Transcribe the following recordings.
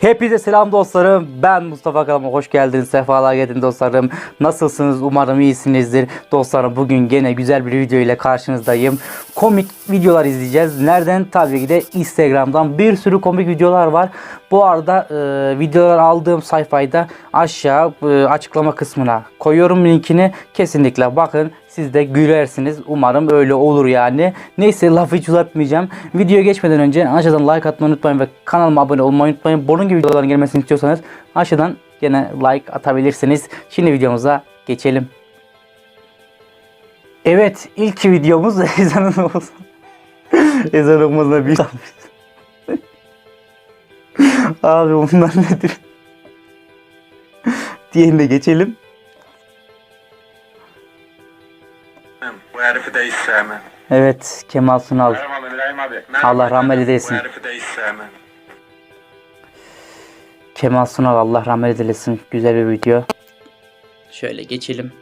Hepinize selam dostlarım. Ben Mustafa Kalama. Hoş geldiniz. Sefalar getirdiniz dostlarım. Nasılsınız? Umarım iyisinizdir. Dostlarım bugün gene güzel bir video ile karşınızdayım. Komik videolar izleyeceğiz. Nereden? Tabii ki de Instagram'dan bir sürü komik videolar var. Bu arada e, videolar aldığım sayfayı da aşağı e, açıklama kısmına koyuyorum linkini. Kesinlikle bakın. Siz de gülersiniz. Umarım öyle olur yani. Neyse lafı hiç uzatmayacağım. Videoya geçmeden önce aşağıdan like atmayı unutmayın ve kanalıma abone olmayı unutmayın. Bunun gibi videoların gelmesini istiyorsanız aşağıdan gene like atabilirsiniz. Şimdi videomuza geçelim. Evet ilk videomuz ezanın olsun. Ezan okumazına bir Abi bunlar nedir? Diğerine geçelim. Bu herifi de hiç sevmem. Evet Kemal Sunal. Merhaba İbrahim abi. Allah rahmet eylesin. Bu herifi de hiç sevmem. Kemal Sunal Allah rahmet eylesin. Güzel bir video. Şöyle geçelim.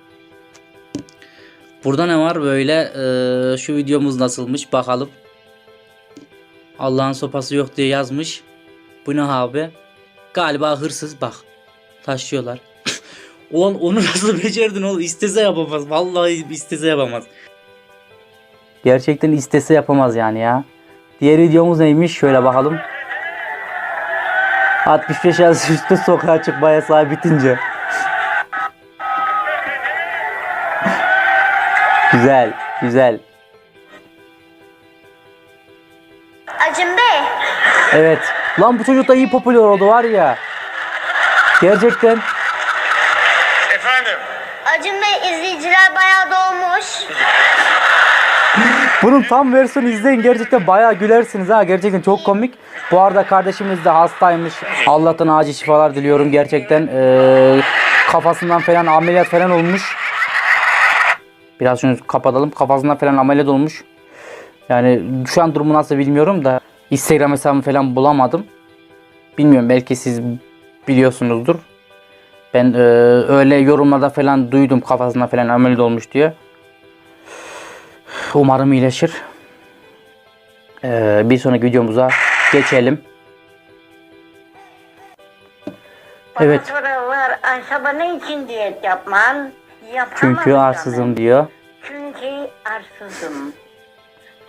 Burada ne var böyle eee, şu videomuz nasılmış bakalım. Allah'ın sopası yok diye yazmış. Bu ne abi? Galiba hırsız bak. Taşıyorlar. On, onu nasıl becerdin oğlum? İstese yapamaz. Vallahi istese yapamaz. Gerçekten istese yapamaz yani ya. Diğer videomuz neymiş? Şöyle bakalım. 65 yaş üstü sokağa çıkma yasağı bitince. güzel, güzel. Acım Bey, Evet. Lan bu çocuk da iyi popüler oldu var ya. Gerçekten. Efendim? Acım Bey izleyiciler bayağı dolmuş. Bunun tam versiyonu izleyin. Gerçekten bayağı gülersiniz ha. Gerçekten çok komik. Bu arada kardeşimiz de hastaymış. Allah'tan acil şifalar diliyorum. Gerçekten eee, kafasından falan ameliyat falan olmuş. Biraz şunu kapatalım. Kafasından falan ameliyat olmuş. Yani şu an durumu nasıl bilmiyorum da Instagram hesabımı falan bulamadım. Bilmiyorum belki siz biliyorsunuzdur. Ben eee, öyle yorumlarda falan duydum kafasına falan ameliyat olmuş diye. Umarım iyileşir. Ee, bir sonraki videomuza geçelim. Evet. Bana soruyorlar Ayşe ne için diyet yapman? Yapamam Çünkü arsızım diyor. Çünkü arsızım.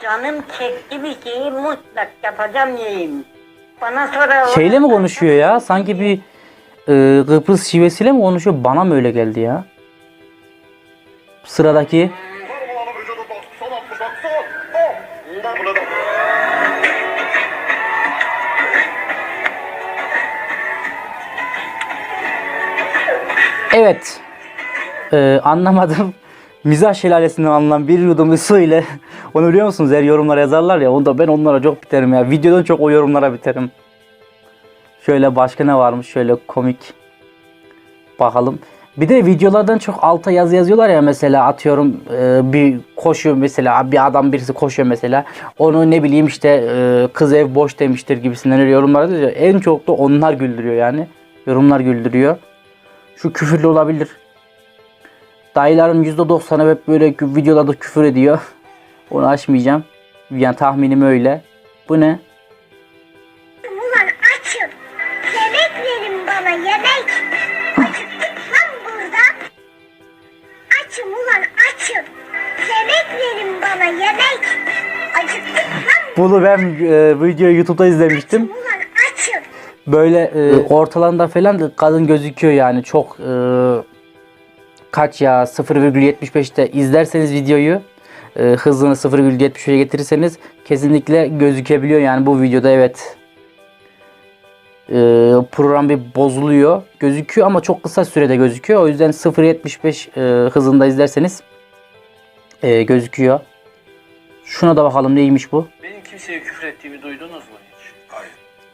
Canım çekti bir şeyi mutlak yapacağım yiyeyim. Bana soruyorlar. Şeyle mi konuşuyor ya? Sanki bir e, Kıbrıs şivesiyle mi konuşuyor? Bana mı öyle geldi ya? Sıradaki Evet. Ee, anlamadım. Mizah şelalesinden alınan bir yudum su ile onu biliyor musunuz? Eğer yorumlara yazarlar ya onda ben onlara çok biterim ya. Videodan çok o yorumlara biterim. Şöyle başka ne varmış? Şöyle komik. Bakalım. Bir de videolardan çok alta yazı yazıyorlar ya mesela atıyorum e, bir koşuyor mesela bir adam birisi koşuyor mesela onu ne bileyim işte e, kız ev boş demiştir gibisinden öyle yorumlar diyor. En çok da onlar güldürüyor yani. Yorumlar güldürüyor. Şu küfürlü olabilir. Dayıların %90'ı hep böyle videolarda küfür ediyor. Onu açmayacağım. Yani tahminim öyle. Bu ne? Açım ulan açım. Yemek verin bana yemek. Acıktık lan Bunu ben e, videoyu YouTube'da izlemiştim. ulan açım. Böyle e, ortalarında falan da kadın gözüküyor yani çok e, kaç ya 0,75'te izlerseniz videoyu e, hızını 0,75'e getirirseniz kesinlikle gözükebiliyor yani bu videoda evet program bir bozuluyor gözüküyor ama çok kısa sürede gözüküyor o yüzden 0,75 e, hızında izlerseniz e, gözüküyor. Şuna da bakalım neymiş bu. Benim kimseye küfür ettiğimi duydunuz mu hiç? Hayır.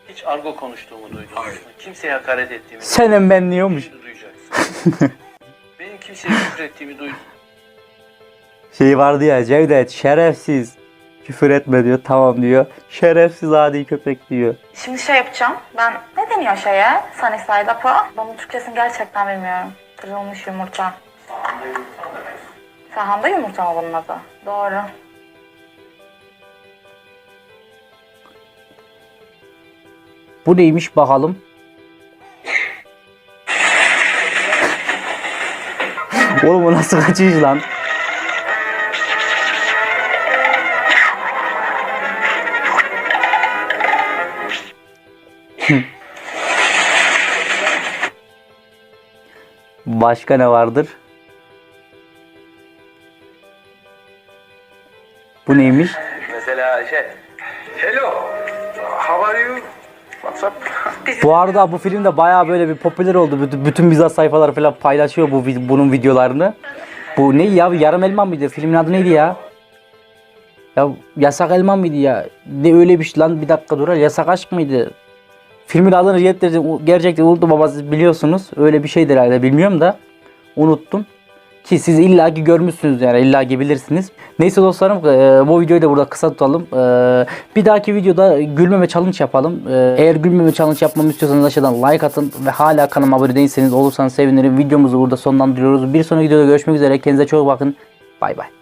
Hiç argo konuştuğumu duydunuz Hayır. mu? Kimseye hakaret ettiğimi Senin ben diyormuş. Şimdi duyacaksın. Benim kimseye küfür ettiğimi duydunuz şey vardı ya Cevdet şerefsiz Küfür etme diyor. Tamam diyor. Şerefsiz adi köpek diyor. Şimdi şey yapacağım. Ben ne deniyor şeye? Sunnyside Apo. Ben bunun Türkçesini gerçekten bilmiyorum. Kırılmış yumurta. Sahanda yumurta mı bunun adı? Doğru. Bu neymiş bakalım. Oğlum bu nasıl kaçış lan? Başka ne vardır? Bu neymiş? Mesela şey. Hello. How are you? What's up? Bu arada bu film de bayağı böyle bir popüler oldu. Bütün, bütün mizah sayfaları falan paylaşıyor bu bunun videolarını. Bu ne ya? Yarım elma mıydı? Filmin adı neydi ya? Ya yasak elma mıydı ya? Ne öyle bir şey lan bir dakika dur. Yasak aşk mıydı? Filmin adını gerçekten, gerçekten unuttum ama siz biliyorsunuz. Öyle bir şeydir herhalde bilmiyorum da. Unuttum. Ki siz illaki görmüşsünüz yani illaki bilirsiniz. Neyse dostlarım e, bu videoyu da burada kısa tutalım. E, bir dahaki videoda gülmeme challenge yapalım. E, eğer gülmeme challenge yapmamı istiyorsanız aşağıdan like atın ve hala kanalıma abone değilseniz olursanız sevinirim. Videomuzu burada sonlandırıyoruz. Bir sonraki videoda görüşmek üzere. Kendinize çok bakın. Bay bay.